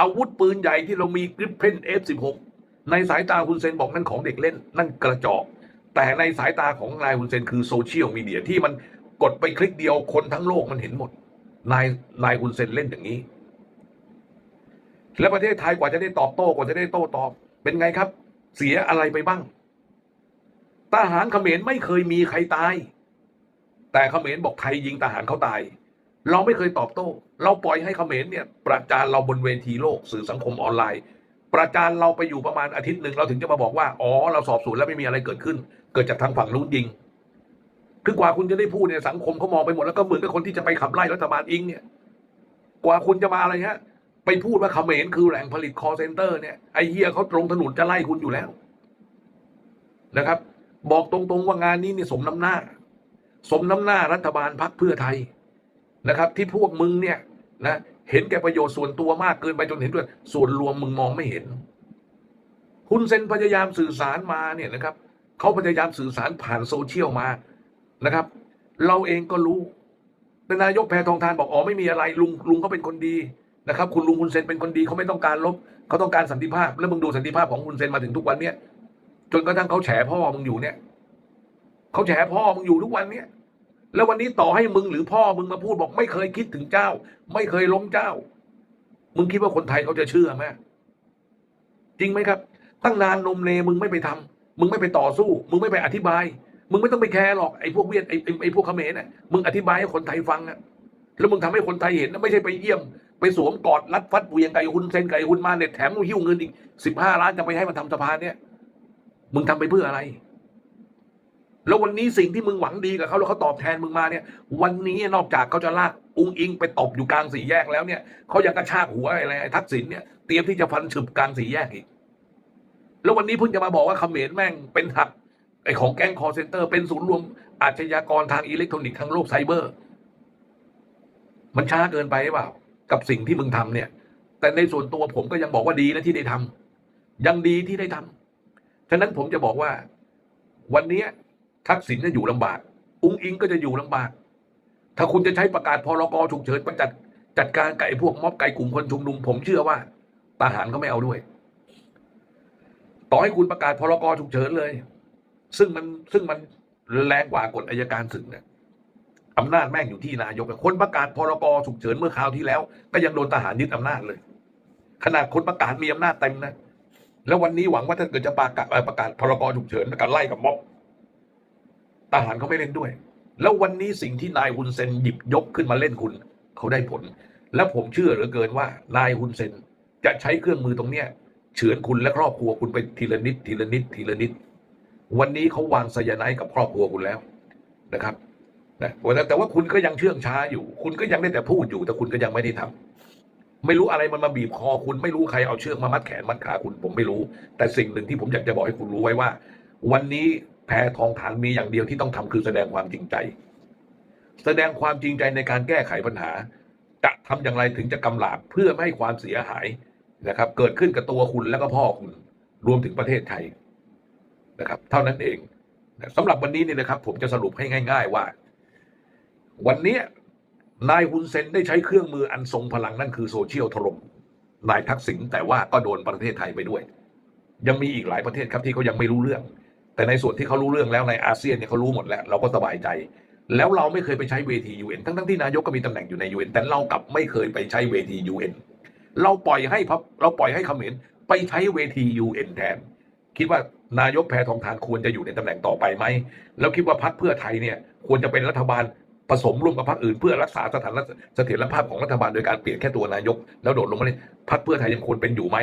อาวุธปืนใหญ่ที่เรามีกริปเพน F16 ในสายตาคุณเซนบอกนั่นของเด็กเล่น นั่นกระจอก แต่ในสายตาของนายคุณเซนคือโซเชียลมีเดียที่มันกดไปคลิกเดียวคนทั้งโลกมันเห็นหมด นายนายคุณเซนเล่นอย่างนี้ แล้วประเทศไทยกว่าจะได้ตอบโต้กว่าจะได้โต้ตอบ เป็นไงครับ เสียอะไรไปบ้างทหารเขมรไม่เคยมีใครตาย แต่เขมรบอกไทยยิงทหารเขาตาย เราไม่เคยตอบโต้ เราปล่อยให้เขมรเนี่ยประจานเราบนเวทีโลกสื่อสังคมออนไลน์ ประจานเราไปอยู่ประมาณอาทิตย์หนึ่งเราถึงจะมาบอกว่าอ๋อเราสอบสวนแล้วไม่มีอะไรเกิดขึ้น เกิดจากทางฝั่งนู้นยิงคือกว่าคุณจะได้พูดเนี่ยสังคมเขามองไปหมดแล้วก็เหมือนกับคนที่จะไปขับไล่รัฐบาลอิงเนี่ย กว่าคุณจะมาอะไรฮะ ไปพูดว่าเขมรคือแหล่งผลิตคอเซนเตอร์เนี่ยไอเฮียเขาตรงถนนจะไล่คุณอยู่แล้วนะครับ บอกตรงๆว่างานนี้เนี่ยสมน้ำหน้า สมน้ำหน้ารัฐบาลพักเพื่อไทย นะครับ ที่พวกมึงเนี่ยนะเห็นแก่ประโยชน์ส่วนตัวมากเกินไปจนเห็นด้วยส่วนรวมมึงมองไม่เห็น คุณเซนพยายามสื่อสารมาเนี่ยนะครับเขาพยายามสื่อสารผ่านโซเชียลมานะครับ เราเองก็รู้แต่นายกแพทองทานบอกอ๋อไม่มีอะไรลุงลุงเขาเป็นคนดีนะครับ คุณลุงคุณเซนเป็นคนดีเขาไม่ต้องการลบเขาต้องการสันติภาพ แล้วมึงดูสันติภาพของคุณเซนมาถึงทุกวันเนี้ยจนกระทั่งเขาแฉพ่อมึงอยู่เนี่ยเขาแฉพ่อมึงอยู่ทุกวันเนี้ย แล้ววันนี้ต่อให้มึงหรือพ่อมึงมาพูดบอกไม่เคยคิดถึงเจ้า ไม่เคยล้มเจ้า มึงคิดว่าคนไทยเขาจะเชื่อไหมจริงไหมครับ ตั้งนานนมเนมึงไม่ไปทำมึงไม่ไปต่อสู้ มึงไม่ไปอธิบาย มึงไม่ต้องไปแคร์หรอกไอ้พวกเวียดไอ้ไอ้พวกเขมรน่ะมึงอธิบายให้คนไทยฟังอะแล้วมึงทำให้คนไทยเห็นนะไม่ใช่ไปเยี่ยม ไปสวมกอดรัดฟัดเวียงไก่หุนเซนไก่หุนมาเนี่ยแถมหิ้วเงินอีกสิบห้าล้านจะไปให้มันทำสะพานเนี่ย มึงทำไปเพื่ออะไร แล้ววันนี้สิ่งที่มึงหวังดีกับเขาแล้วเขาตอบแทนมึงมาเนี่ย วันนี้นอกจากเขาจะลากอุ้งอิงไปตบอยู่กลางสี่แยกแล้วเนี่ยเขายังกระชากหัวอะไรไอ้ทักษิณเนี่ยเตรียมที่จะฟันฉึบกลางสี่แยกอีก แล้ววันนี้เพิ่งจะมาบอกว่าเขมรแม่งเป็นหักไอ้ของแก๊งคอร์เซนเตอร์เป็นศูนย์รวมอาชญากรทางอิเล็กทรอนิกส์ทางโลกไซเบอร์ มันช้าเกินไปหรือเปล่า กับสิ่งที่มึงทำเนี่ย แต่ในส่วนตัวผมก็ยังบอกว่าดีนะที่ได้ทำยังดีที่ได้ทำฉะนั้นผมจะบอกว่า วันนี้ ทักษิณจะอยู่ลำบาก อุ้งอิงก็จะอยู่ลำบาก ถ้าคุณจะใช้ประกาศพรกฉุกเฉินประจัดจัดการกับไอ้พวกม็อบไก่กลุ่มคนชุมนุม ผมเชื่อว่าทหารก็ไม่เอาด้วย ต่อให้คุณประกาศพรกฉุกเฉินเลย ซึ่งมันซึ่งมันแรงกว่ากฎอายการศึกเนี่ยอำนาจแม่งอยู่ที่นายกคนประกาศพรกฉุกเฉินเมื่อคราวที่แล้ว ก็ยังโดนทหารยึดอำนาจเลย ขนาดคนประกาศมีอำนาจเต็มนะ แล้ววันนี้หวังว่าถ้าเกิดจะประกาศประกาศพรกฉุกเฉินประกาศไล่กับม็อบ ทหารเขาไม่เล่นด้วย แล้ววันนี้สิ่งที่นายฮุนเซนหยิบยกขึ้นมาเล่นคุณเขาได้ผล และผมเชื่อเหลือเกินว่านายฮุนเซนจะใช้เครื่องมือตรงเนี้ยเฉือนคุณและครอบครัวคุณไปทีละนิดทีละนิดทีละนิด วันนี้เขาวางไซยานด์กับครอบครัวคุณแล้วนะครับนะแต่แต่ว่าคุณก็ยังเชื่องช้าอยู่ คุณก็ยังได้แต่พูดอยู่ แต่คุณก็ยังไม่ได้ทำไม่รู้อะไรมันมาบีบคอคุณไม่รู้ใครเอาเชือกมามัดแขนมัดขาคุณผมไม่รู้ แต่สิ่งหนึ่งที่ผมอยากจะบอกให้คุณรู้ไว้ว่า วันนี้ แพทองฐานมีอย่างเดียวที่ต้องทำคือแสดงความจริงใจ แสดงความจริงใจในการแก้ไขปัญหา จะทำอย่างไรถึงจะกำลาบเพื่อไม่ให้ความเสียหายนะครับ เกิดขึ้นกับตัวคุณแล้วก็พ่อคุณรวมถึงประเทศไทยนะครับ เท่านั้นเองนะสำหรับวันนี้นี่นะครับ ผมจะสรุปให้ง่าย ๆ ว่า วันนี้นายฮุนเซนได้ใช้เครื่องมืออันทรงพลังนั่นคือโซเชียลถล่มนายทักษิณแต่ว่าก็โดนประเทศไทยไปด้วย ยังมีอีกหลายประเทศครับที่เขายังไม่รู้เรื่อง แต่ในส่วนที่เขารู้เรื่องแล้วในอาเซียนเนี่ยเขารู้หมดแล้ว เราก็สบายใจ แล้วเราไม่เคยไปใช้เวทียูเอ็นทั้งทั้งที่นายกก็มีตำแหน่งอยู่ในยูเอ็นแต่เรากลับไม่เคยไปใช้เวทียูเอ็นเราปล่อยให้พับเราปล่อยให้เขมรไปใช้เวทียูเอ็นแทน คิดว่านายกแพทองทานควรจะอยู่ในตำแหน่งต่อไปไหมแล้วคิดว่าพรรคเพื่อไทยเนี่ยควรจะเป็นรัฐบาลผสมร่วมกับพรรคอื่นเพื่อรักษาสถานเสถียรภาพของรัฐบาลโดยการเปลี่ยนแค่ตัวนายก แล้วโดดลงมาเลยพรรคเพื่อไทยยังควรเป็นอยู่ไหม